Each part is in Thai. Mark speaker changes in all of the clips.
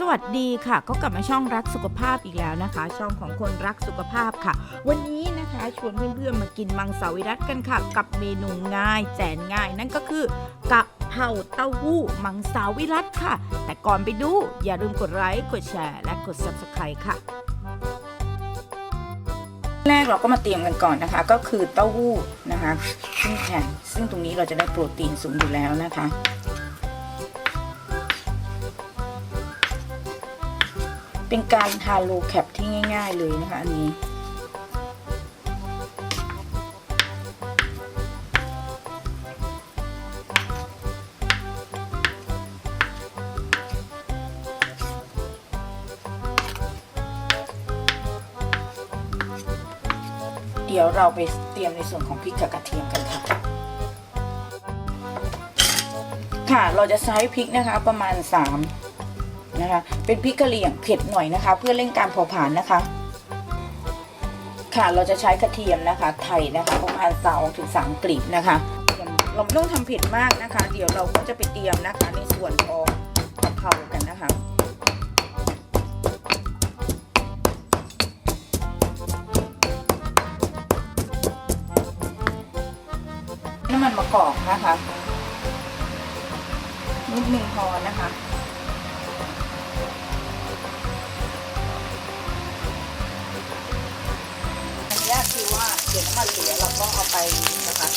Speaker 1: สวัสดีค่ะ ก็กลับมาช่องรักสุขภาพอีกแล้วนะคะ ช่องของคนรักสุขภาพค่ะ วันนี้นะคะชวนเพื่อนๆมากินมังสวิรัตกันค่ะ กับเมนูง่ายแสนง่าย นั่นก็คือกะเพราเต้าหู้มังสวิรัตค่ะ แต่ก่อนไปดู อย่าลืมกดไลค์กดแชร์และกด subscribe ค่ะ แรกเราก็มาเตรียมกันก่อนนะคะ ก็คือเต้าหู้นะคะครึ่งแผ่นซึ่งตรงนี้เราจะได้โปรตีนสูงอยู่แล้วนะคะ เป็นการทาโลแคปที่ง่าย ๆ เลยนะคะ อันนี้ เดี๋ยวเราไปเตรียมในส่วนของพริกกับกระเทียมกันค่ะ ค่ะ เราจะใช้พริกนะคะประมาณ 3 นะคะ เป็นพริกกะเหรี่ยงเผ็ดหน่อยนะคะ เพื่อเร่งการเผาผลาญนะคะ ค่ะเราจะใช้กระเทียมนะคะ ไทยนะคะประมาณ2ถึง3กลีบนะคะเราไม่ต้องทำเผ็ดมากนะคะ เดี๋ยวเราก็จะไปเตรียมนะคะ ในส่วนของกะเพรากันนะคะน้ำมันมะกอกนะคะนิดนึงพอนะคะ เดี๋ยวน้ำมันเหลือเราก็เอาไปนะคะ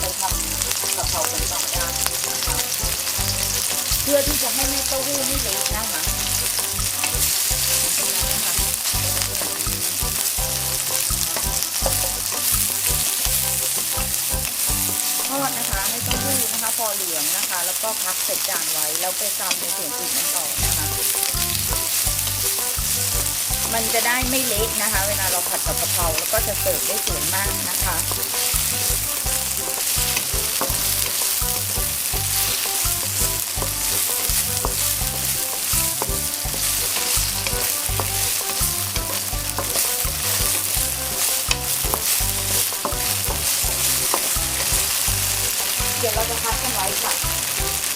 Speaker 1: ไปทำกะเพราเป็นสองอย่างนะคะเพื่อที่จะให้ไม่เต้าหู้ไม่เละนะคะทอดนะคะให้เต้าหู้นะคะ พอเหลืองนะคะ แล้วก็พักใส่จานไว้แล้วไปตำในส่วนอื่นกันต่อนะคะ มันจะได้ไม่เละนะคะ เวลาเราผัดกับกะเพราแล้วก็จะเสิร์ฟได้สวยมากนะคะเดี๋ยวเราจะพักกันไว้ค่ะ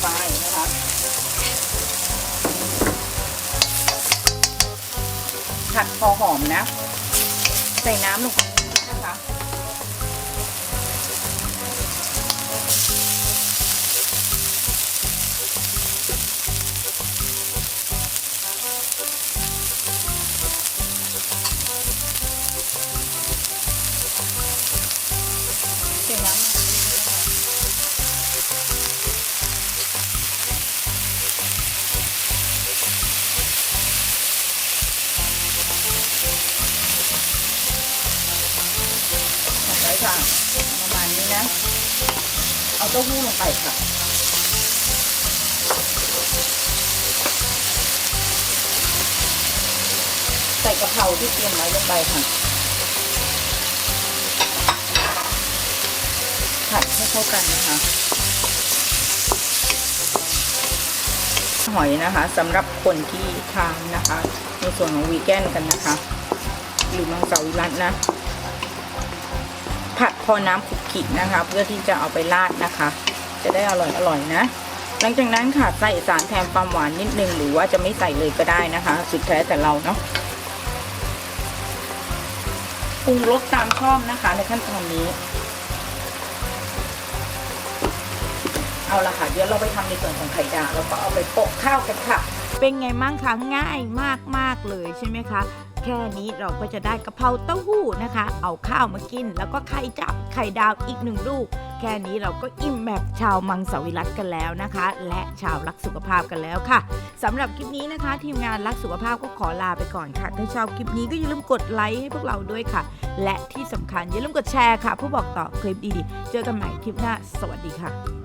Speaker 1: ไปนะคะผัดพอหอมนะ ใส่น้ำลงไป ค่ะ ประมาณนี้นะ เอาเต้าหู้ลงไปค่ะใส่กะเพราที่เตรียมไว้ลงไปค่ะผัดให้เข้ากันนะคะ หอยนะคะสำหรับคนที่ทานนะคะ ในส่วนของวีแกนกันนะคะ หรือมังสวิรัตนะ ผัดพอน้ำขุกขินะคะ เพื่อที่จะเอาไปราดนะคะ จะได้อร่อยอร่อยนะ หลังจากนั้นค่ะใส่สารแทนความหวานนิดนึงหรือว่าจะไม่ใส่เลยก็ได้นะคะ สุดแท้แต่เราเนาะปรุงรสตามชอบนะคะ ในขั้นตอนนี้ เอาละค่ะเดี๋ยวเราไปทำในส่วนของไข่ดาวแล้วก็เอาไปโปะข้าวกันค่ะ เป็นไงมั่งคะง่ายมากมากๆเลยใช่ไหมคะ แค่นี้เราก็จะได้กะเพราเต้าหู้นะคะ เอาข้าวมากิน แล้วก็ไข่จับไข่ดาวอีกหนึ่งลูก แค่นี้เราก็อิ่มแบบชาวมังสวิรัตกันแล้วนะคะ และชาวรักสุขภาพกันแล้วค่ะสำหรับคลิปนี้นะคะ ทีมงานรักสุขภาพก็ขอลาไปก่อนค่ะถ้าชอบคลิปนี้ก็อย่าลืมกดไลค์ให้พวกเราด้วยค่ะ และที่สำคัญอย่าลืมกดแชร์ค่ะเพื่อบอกต่อคลิปดีๆ เจอกันใหม่คลิปหน้า สวัสดีค่ะ